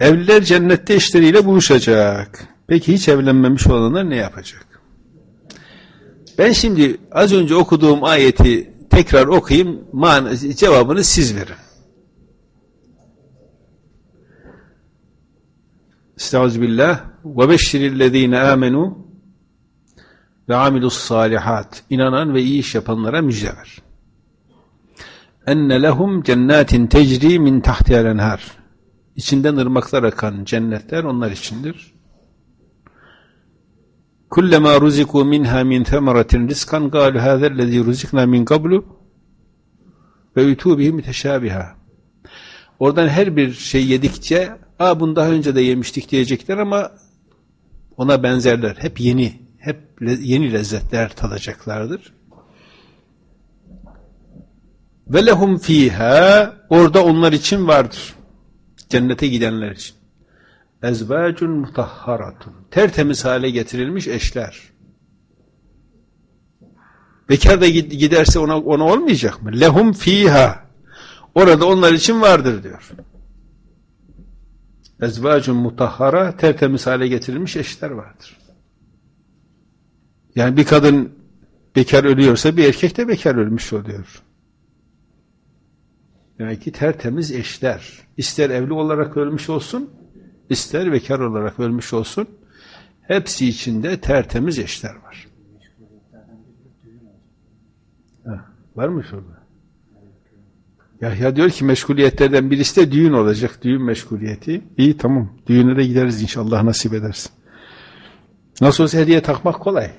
Evliler cennette eşleriyle buluşacak. Peki hiç evlenmemiş olanlar ne yapacak? Ben şimdi az önce okuduğum ayeti tekrar okuyayım, man cevabını siz verin. Estağfirullah. Ve beşşirillezine amenu ve amilus salihat. İnanan ve iyi iş yapanlara müjde ver. Enne lehum cennetin tecri min tahtihal enhar. İçinden ırmaklar akan cennetler onlar içindir. Kullema ruziku minha min themeratin rizkan galu hâzellezî ruzikna min qablu ve ütû bihi müteşâbiha. Oradan her bir şey yedikçe Aa, bunu daha önce de yemiştik diyecekler ama ona benzerler. Hep yeni, hep yeni lezzetler tadacaklardır. Ve lehum fiha orada onlar için vardır. Cennete gidenler için. Ezvacun mutahharatun. Tertemiz hale getirilmiş eşler. Bekar da giderse ona, ona olmayacak mı? Lehum fiha. Orada onlar için vardır diyor. Ezvacun mutahhara tertemiz hale getirilmiş eşler vardır. Yani bir kadın bekar ölüyorsa bir erkek de bekar ölmüş oluyor. Demek ki tertemiz eşler. İster evli olarak ölmüş olsun, ister bekar olarak ölmüş olsun, hepsi içinde tertemiz eşler var. Ha, var mı şurada? Yahya diyor ki meşguliyetlerden birisi de düğün olacak. Düğün meşguliyeti. İyi tamam. Düğüne de gideriz inşallah nasip edersin. Nasıl olsa hediye takmak kolay.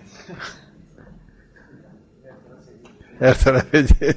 Her taraf hediye.